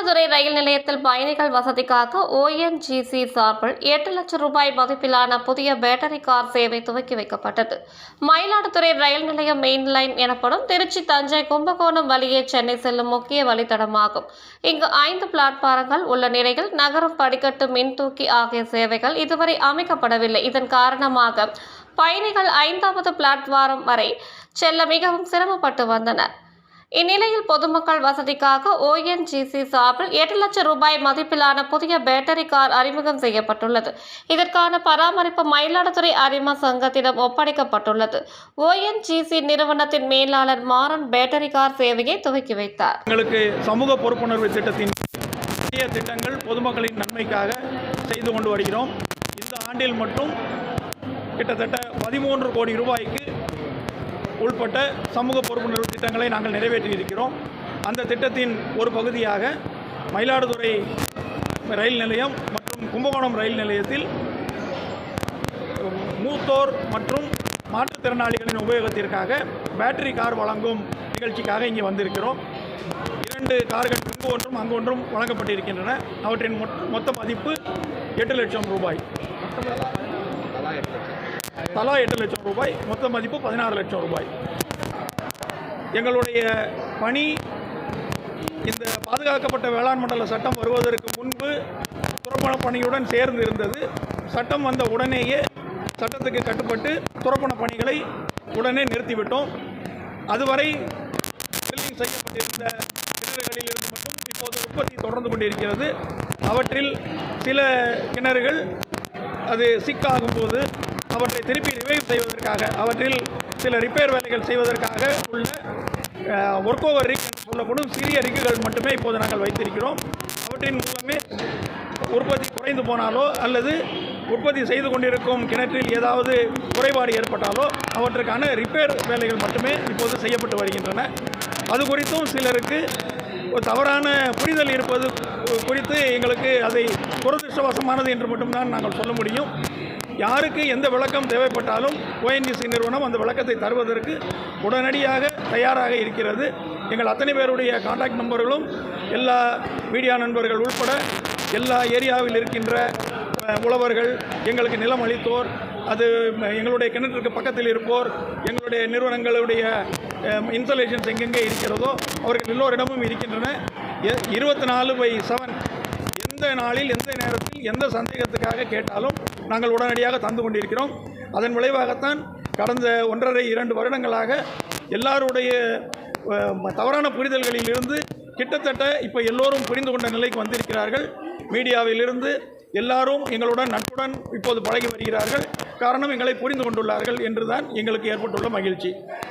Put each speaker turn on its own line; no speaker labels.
உள்ளது ரயில் நிலையத்தில் பயணிகள் வசதிக்காக ஓஎன்ஜிசி சார்பில் எட்டு லட்சம் ரூபாய் மதிப்பிலான புதிய பேட்டரி கார் சேவை துவக்கி வைக்கப்பட்டது. மயிலாடுதுறை ரயில் நிலையம் மெயின் லைன் எனப்படும் திருச்சி தஞ்சை கும்பகோணம் வழியே சென்னை செல்லும் முக்கிய வழித்தடமாகும். இங்கு ஐந்து பிளாட்பாரங்கள் உள்ள நிலையில் நகரும் படிக்கட்டு மின் தூக்கி ஆகிய சேவைகள் இதுவரை அமைக்கப்படவில்லை. இதன் காரணமாக பயணிகள் ஐந்தாவது பிளாட்வாரம் வரை செல்ல மிகவும் சிரமப்பட்டு வந்தனர். இந்நிலையில் பொதுமக்கள் வசதிக்காக ஓஎன்ஜிசி சார்பில் எட்டு லட்சம் ரூபாய் மதிப்பிலான புதிய பேட்டரி கார் அறிமுகம் செய்யப்பட்டுள்ளது. இதற்கான பராமரிப்பு மயிலாடுதுறை அரிமா சங்கத்திடம் ஒப்படைக்கப்பட்டுள்ளது. ஓஎன்ஜிசி நிறுவனத்தின் மேலாளர் மாறன் பேட்டரி கார் சேவையை துவக்கி வைத்தார்.
எங்களுக்கு சமூக பொறுப்புணர்வு திட்டத்தின் புதிய திட்டங்கள் பொதுமக்களின் நன்மைக்காக செய்து கொண்டு வருகிறோம். இந்த ஆண்டில் மட்டும் கிட்டத்தட்ட பதிமூன்று கோடி ரூபாய்க்கு உள்பட்ட சமூக பொறுப்புணர்வு திட்டங்களை நாங்கள் நிறைவேற்றியிருக்கிறோம். அந்த திட்டத்தின் ஒரு பகுதியாக மயிலாடுதுறை ரயில் நிலையம் மற்றும் கும்பகோணம் ரயில் நிலையத்தில் மூத்தோர் மற்றும் மாற்றுத்திறனாளிகளின் உபயோகத்திற்காக பேட்டரி கார் வழங்கும் நிகழ்ச்சிக்காக இங்கே வந்திருக்கிறோம். இரண்டு கார்கள் இங்கு ஒன்றும் அங்கு ஒன்றும் வழங்கப்பட்டிருக்கின்றன. அவற்றின் மொத்த மதிப்பு எட்டு லட்சம் ரூபாய். தலா எட்டு லட்சம் ரூபாய் மொத்த மதிப்பு பதினாறு லட்சம் ரூபாய். எங்களுடைய பணி இந்த பாதுகாக்கப்பட்ட வேளாண் மண்டல சட்டம் வருவதற்கு முன்பு துறப்பண பணியுடன் சேர்ந்து இருந்தது. சட்டம் வந்த உடனேயே சட்டத்துக்கு கட்டுப்பட்டு துறப்பண பணிகளை உடனே நிறுத்திவிட்டோம். அதுவரை பில்லிங் செய்யப்பட்டிருந்த கிணறுகளில் இருந்து மட்டும் இப்போது உற்பத்தி தொடர்ந்து கொண்டிருக்கிறது. அவற்றில் சில கிணறுகள் அது சிக்காகும் போது அவற்றை திருப்பி ரிவைவ் செய்வதற்காக அவற்றில் சில ரிப்பேர் வேலைகள் செய்வதற்காக உள்ள ஒர்க் ஓவர் ரிக் சொல்லப்படும் சிறிய ரிக்குகள் மட்டுமே இப்போது நாங்கள் வைத்திருக்கிறோம். அவற்றின் மூலமே உற்பத்தி குறைந்து போனாலோ அல்லது உற்பத்தி செய்து கொண்டிருக்கும் கிணற்றில் ஏதாவது குறைபாடு ஏற்பட்டாலோ அவற்றுக்கான ரிப்பேர் வேலைகள் மட்டுமே இப்போது செய்யப்பட்டு வருகின்றன. அது குறித்தும் சிலருக்கு ஒரு தவறான புரிதல் இருப்பது குறித்து எங்களுக்கு அதை துரதிருஷ்டவசமானது என்று மட்டும்தான் நாங்கள் சொல்ல முடியும். யாருக்கு எந்த விளக்கம் தேவைப்பட்டாலும் ஓஎன்ஜிசி நிறுவனம் அந்த விளக்கத்தை தருவதற்கு உடனடியாக தயாராக இருக்கிறது. எங்கள் அத்தனை பேருடைய கான்டாக்ட் நம்பர்களும் எல்லா மீடியா நண்பர்கள் உள்பட எல்லா ஏரியாவில் இருக்கின்ற உழவர்கள் எங்களுக்கு நிலம் அளித்தோர் அது எங்களுடைய கிணற்றுக்கு பக்கத்தில் இருப்போர் எங்களுடைய நிறுவனங்களுடைய இன்ஸ்டலேஷன்ஸ் எங்கெங்கே இருக்கிறதோ அவர்கள் எல்லோரிடமும் இருக்கின்றன. இருபத்தி நாலு பை செவன் எந்த நாளில் எந்த நேரத்தில் எந்த சந்தேகத்துக்காக கேட்டாலும் நாங்கள் உடனடியாக தந்து கொண்டிருக்கிறோம். அதன் விளைவாகத்தான் கடந்த ஒன்றரை இரண்டு வருடங்களாக எல்லாருடைய தவறான புரிதல்களில் இருந்து கிட்டத்தட்ட இப்போ எல்லோரும் புரிந்து கொண்ட நிலைக்கு வந்திருக்கிறார்கள். மீடியாவிலிருந்து எல்லாரும் எங்களுடன் நட்புடன் இப்போது பழகி வருகிறார்கள். காரணம் எங்களை புரிந்து கொண்டுள்ளார்கள் என்றுதான் எங்களுக்கு ஏற்பட்டுள்ள மகிழ்ச்சி.